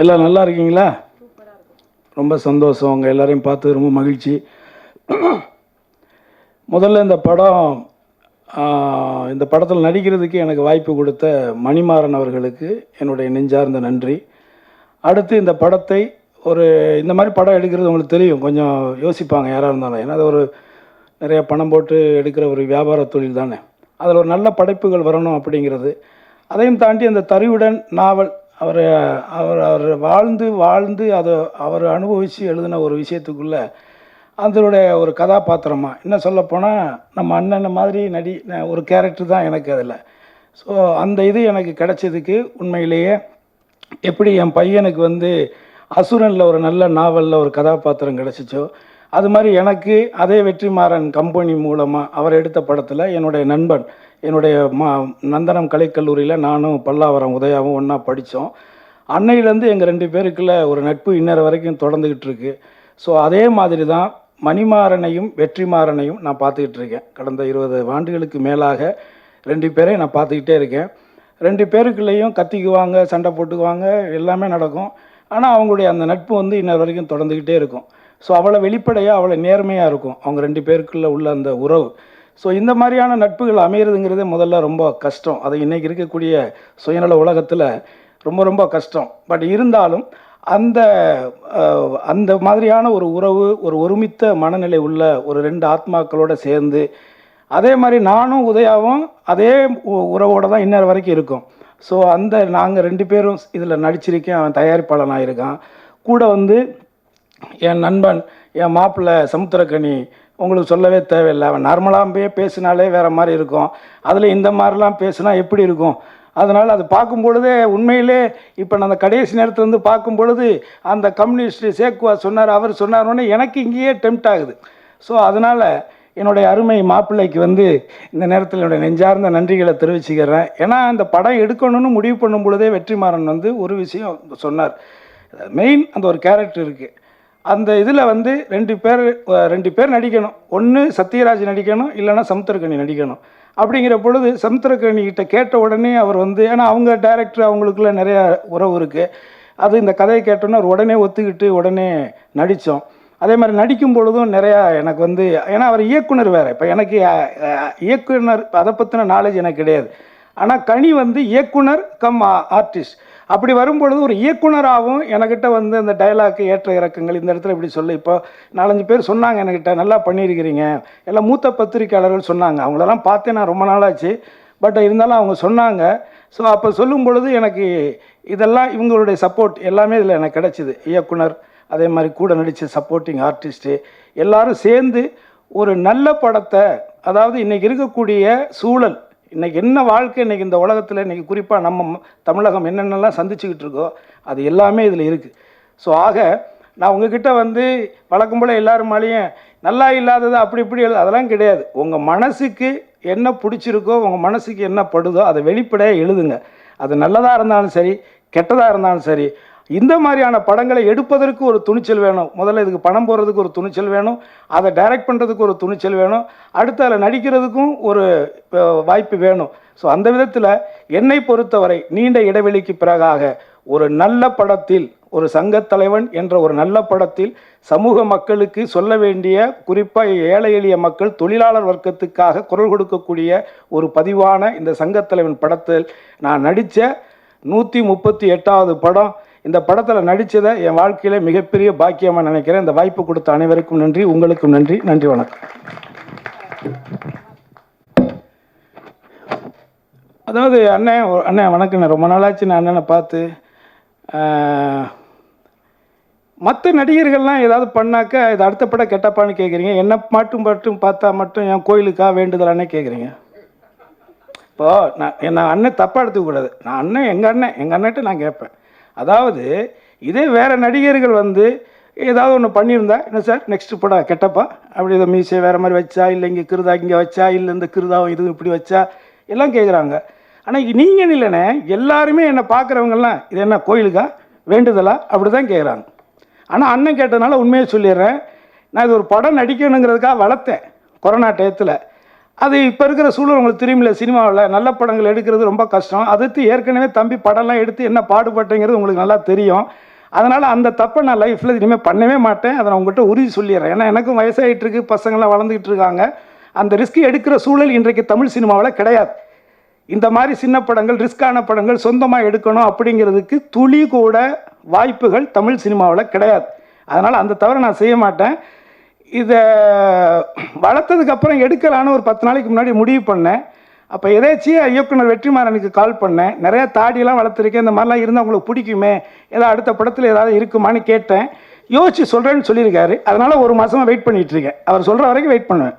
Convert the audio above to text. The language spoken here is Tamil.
எல்லாம் நல்லா இருக்கீங்களா? ரொம்ப சந்தோஷம். உங்கள் எல்லாரையும் பார்த்து ரொம்ப மகிழ்ச்சி. முதல்ல இந்த படம் இந்த படத்தில் நடிக்கிறதுக்கு எனக்கு வாய்ப்பு கொடுத்த மணிமாறன் அவர்களுக்கு என்னுடைய நெஞ்சார்ந்த நன்றி. அடுத்து இந்த படத்தை ஒரு இந்த மாதிரி படம் எடுக்கிறது உங்களுக்கு தெரியும். கொஞ்சம் யோசிப்பாங்க யாராக இருந்தாலும். ஏன்னா அது ஒரு நிறையா பணம் போட்டு எடுக்கிற ஒரு வியாபார தொழில் தானே. அதில் ஒரு நல்ல படைப்புகள் வரணும் அப்படிங்கிறது. அதையும் தாண்டி அந்த தறிவுடன் நாவல் அவர் அவர் அவர் வாழ்ந்து வாழ்ந்து அதை அவர் அனுபவித்து எழுதின ஒரு விஷயத்துக்குள்ளே அதனுடைய ஒரு கதாபாத்திரமாக என்ன சொல்லப்போனால் நம்ம அண்ணன் மாதிரி நடி ஒரு கேரக்டர் தான் எனக்கு அதில். ஸோ அந்த இது எனக்கு கிடைச்சதுக்கு உண்மையிலேயே எப்படி என் பையனுக்கு வந்து அசுரனில் ஒரு நல்ல நாவலில் ஒரு கதாபாத்திரம் கிடச்சிச்சோ அது மாதிரி எனக்கு அதே வெற்றிமாறன் கம்பெனி மூலமாக அவர் எடுத்த படத்தில் என்னுடைய நண்பன் என்னுடைய மா நந்தனம் கலைக்கல்லூரியில் நானும் பல்லாவரம் உதயாவும் ஒன்றா படித்தோம் அன்னையிலேருந்து எங்கள் ரெண்டு பேருக்குள்ள ஒரு நட்பு இன்னொரு வரைக்கும் தொடர்ந்துக்கிட்டு இருக்கு. ஸோ அதே மாதிரி தான் மணிமாறனையும் வெற்றிமாறனையும் நான் பார்த்துக்கிட்டு இருக்கேன். கடந்த இருபது ஆண்டுகளுக்கு மேலாக ரெண்டு பேரையும் நான் பார்த்துக்கிட்டே இருக்கேன். ரெண்டு பேருக்குள்ளேயும் கத்திக்குவாங்க சண்டை போட்டுக்குவாங்க எல்லாமே நடக்கும். ஆனால் அவங்களுடைய அந்த நட்பு வந்து இன்னொரு வரைக்கும் தொடர்ந்துக்கிட்டே இருக்கும். ஸோ அவ்வளோ வெளிப்படையாக அவ்வளோ நேர்மையாக இருக்கும். அவங்க ரெண்டு பேருக்குள்ளே உள்ள அந்த உறவு. ஸோ இந்த மாதிரியான நட்புகள் அமையிறதுங்கிறதே முதல்ல ரொம்ப கஷ்டம். அது இன்றைக்கி இருக்கக்கூடிய சுயநல உலகத்தில் ரொம்ப ரொம்ப கஷ்டம். பட் இருந்தாலும் அந்த அந்த மாதிரியான ஒரு உறவு ஒரு ஒருமித்த மனநிலை உள்ள ஒரு ரெண்டு ஆத்மாக்களோட சேர்ந்து அதே மாதிரி நானும் உதயாவும் அதே உ- தான் இன்னொரு வரைக்கும் இருக்கும். ஸோ அந்த நாங்கள் ரெண்டு பேரும் இதில் நடிச்சிருக்கேன். அவன் தயாரிப்பாளன் ஆகியிருக்கான் கூட வந்து என் நண்பன் என் மாப்பிள்ளை சமுத்திரக்கனி உங்களுக்கு சொல்லவே தேவையில்லை. அவன் நார்மலாகவே பேசினாலே வேறு மாதிரி இருக்கும். அதில் இந்த மாதிரிலாம் பேசினா எப்படி இருக்கும்? அதனால் அது பார்க்கும் பொழுதே உண்மையிலே இப்போ நான் அந்த கடைசி நேரத்தில் வந்து பார்க்கும் பொழுது அந்த கம்யூனிஸ்ட் சேக்குவா சொன்னார் அவர் சொன்னார்னே எனக்கு இங்கேயே டெம்ட் ஆகுது. ஸோ அதனால் என்னுடைய அருமை மாப்பிள்ளைக்கு வந்து இந்த நேரத்தில் என்னுடைய நெஞ்சார்ந்த நன்றிகளை தெரிவிச்சுக்கிறேன். ஏன்னா அந்த படம் எடுக்கணும்னு முடிவு பண்ணும் பொழுதே வெற்றிமாறன் வந்து ஒரு விஷயம் சொன்னார். மெயின் அந்த ஒரு கேரக்டர் இருக்குது அந்த இதில் வந்து ரெண்டு பேர் ரெண்டு பேர் நடிக்கணும். ஒன்று சத்யராஜ் நடிக்கணும் இல்லைன்னா சமுத்திரக்கணி நடிக்கணும். அப்படிங்கிற பொழுது சமுத்திரக்கனி கிட்ட கேட்ட உடனே அவர் வந்து ஏன்னா அவங்க டைரக்டர் அவங்களுக்குள்ள நிறையா உறவு இருக்குது அது இந்த கதையை கேட்டோன்னே உடனே ஒத்துக்கிட்டு உடனே நடித்தோம் அதே மாதிரி நடிக்கும் பொழுதும் நிறையா எனக்கு வந்து ஏன்னா அவர் இயக்குனர் வேறு. இப்போ எனக்கு இயக்குனர் அதை பற்றின நாலேஜ் எனக்கு கிடையாது. ஆனால் கனி வந்து இயக்குனர் கம் ஆர்டிஸ்ட் அப்படி வரும்பொழுது ஒரு இயக்குனராகவும் எனக்கிட்ட வந்து அந்த டைலாக்கு ஏற்ற இறக்கங்கள் இந்த இடத்துல இப்படி சொல்லு. இப்போ நாலஞ்சு பேர் சொன்னாங்க என்கிட்ட நல்லா பண்ணியிருக்கிறீங்க. எல்லாம் மூத்த பத்திரிக்கையாளர்கள் சொன்னாங்க. அவங்களெல்லாம் பார்த்தே நான் ரொம்ப நாளாச்சு. பட் இருந்தாலும் அவங்க சொன்னாங்க. ஸோ அப்போ சொல்லும் பொழுது எனக்கு இதெல்லாம் இவங்களுடைய சப்போர்ட் எல்லாமே இதில் எனக்கு கிடச்சிது. இயக்குனர் அதே மாதிரி கூட நடித்த சப்போர்ட்டிங் ஆர்டிஸ்ட்டு எல்லாரும் சேர்ந்து ஒரு நல்ல படத்தை அதாவது இன்றைக்கி இருக்கக்கூடிய சூழல் இன்றைக்கி என்ன வாழ்க்கை இன்றைக்கி இந்த உலகத்தில் இன்றைக்கி குறிப்பாக நம்ம தமிழகம் என்னென்னலாம் சந்திச்சுக்கிட்டு இருக்கோ அது எல்லாமே இதில் இருக்குது ஸோ ஆக நான் உங்ககிட்ட வந்து வழக்கம் போல் எல்லாரும் மேலேயும் நல்லா இல்லாதது அப்படி இப்படி எழுது அதெல்லாம் கிடையாது. உங்கள் மனசுக்கு என்ன பிடிச்சிருக்கோ உங்கள் மனசுக்கு என்ன படுதோ அதை வெளிப்படையாக எழுதுங்க. அது நல்லதாக இருந்தாலும் சரி கெட்டதாக இருந்தாலும் சரி இந்த மாதிரியான படங்களை எடுப்பதற்கு ஒரு துணிச்சல் வேணும். முதல்ல இதுக்கு பணம் போடுறதுக்கு ஒரு துணிச்சல் வேணும். அதை டைரக்ட் பண்ணுறதுக்கு ஒரு துணிச்சல் வேணும். அடுத்து அதில் நடிக்கிறதுக்கும் ஒரு வாய்ப்பு வேணும். ஸோ அந்த விதத்தில் என்னை பொறுத்தவரை நீண்ட இடைவெளிக்கு பிறகாக ஒரு நல்ல படத்தில் ஒரு சங்கத்தலைவன் என்ற ஒரு நல்ல படத்தில் சமூக மக்களுக்கு சொல்ல வேண்டிய குறிப்பாக ஏழை எளிய மக்கள் தொழிலாளர் வர்க்கத்துக்காக குரல் கொடுக்கக்கூடிய ஒரு பதிவான இந்த சங்கத்தலைவன் படத்தில் நான் நடித்த நூற்றி முப்பத்தி எட்டாவது படம் இந்த படத்தில் நடித்ததை என் வாழ்க்கையில் மிகப்பெரிய பாக்கியமாக நினைக்கிறேன். இந்த வாய்ப்பு கொடுத்த அனைவருக்கும் நன்றி உங்களுக்கும் நன்றி. நன்றி வணக்கம். அதாவது அண்ணன் அண்ணன் வணக்கண்ணே. ரொம்ப நாளாச்சு நான் அண்ணனை பார்த்து. மற்ற நடிகர்கள்லாம் ஏதாவது பண்ணாக்கா இது அடுத்த படம் கெட்டப்பான்னு கேட்குறீங்க என்ன மட்டும் மட்டும் பார்த்தா மட்டும் என் கோயிலுக்கா வேண்டுதலானே கேட்குறீங்க இப்போது நான் என் அண்ணன் தப்பாக எடுத்துக்கூடாது நான் அண்ணன் எங்கள் அண்ணன் எங்கள் அண்ணன்ட்டு நான் கேட்பேன். அதாவது இதே வேறு நடிகர்கள் வந்து ஏதாவது ஒன்று பண்ணியிருந்தா என்ன சார் நெக்ஸ்ட் படம் கெட்டப்பா? அப்படி இதை மீசை வேறு மாதிரி வச்சா இல்லை இங்கே கிருதா இங்கே வச்சா இல்லை இந்த கிருதாவும் இது இப்படி வச்சா எல்லாம் கேட்குறாங்க ஆனால் நீங்கள் இல்லைண்ணே எல்லாருமே என்னை பார்க்குறவங்கெல்லாம் இது என்ன கோயிலுக்கா? வேண்டுதலா? அப்படி தான் கேட்குறாங்க ஆனால் அண்ணன் கேட்டதுனால உண்மையை சொல்லிடுறேன். நான் இது ஒரு படம் நடிக்கணுங்கிறதுக்காக வளர்த்தேன். கொரோனா டயத்தில். அது இப்போ இருக்கிற சூழல் உங்களுக்கு தெரியுமில்ல சினிமாவில் நல்ல படங்கள் எடுக்கிறது ரொம்ப கஷ்டம். அதுக்கு ஏற்கனவே தம்பி படம்லாம் எடுத்து என்ன பாடுபட்டேங்கிறது உங்களுக்கு நல்லா தெரியும். அதனால் அந்த தப்பை நான் லைஃப்பில் இனிமேல் பண்ணவே மாட்டேன். அதை நான் உங்கள்கிட்ட உறுதி சொல்லிடுறேன். ஏன்னா எனக்கும் வயசாகிட்டு இருக்கு பசங்களாம் வளர்ந்துக்கிட்டு இருக்காங்க. அந்த ரிஸ்க் எடுக்கிற சூழல் இன்றைக்கு தமிழ் சினிமாவில் கிடையாது. இந்த மாதிரி சின்ன படங்கள் ரிஸ்கான படங்கள் சொந்தமாக எடுக்கணும் அப்படிங்கிறதுக்கு துளி கூட வாய்ப்புகள் தமிழ் சினிமாவில் கிடையாது. அதனால் அந்த தவிர நான் செய்ய மாட்டேன். இதை வளர்த்ததுக்கப்புறம் எடுக்கலான்னு ஒரு பத்து நாளைக்கு முன்னாடி முடிவு பண்ணேன். அப்போ எதேச்சியே இயக்குனர் வெற்றிமாறனுக்கு கால் பண்ணேன். நிறையா தாடியெல்லாம் வளர்த்துருக்கேன். இந்த மாதிரிலாம் இருந்தால் உங்களுக்கு பிடிக்குமே? ஏதாவது அடுத்த படத்தில் ஏதாவது இருக்குமான்னு கேட்டேன். யோசிச்சு சொல்கிறேன்னு சொல்லியிருக்காரு. அதனால் ஒரு மாதமாக வெயிட் பண்ணிகிட்ருக்கேன் இருக்கேன். அவர் சொல்கிற வரைக்கும் வெயிட் பண்ணுவேன்.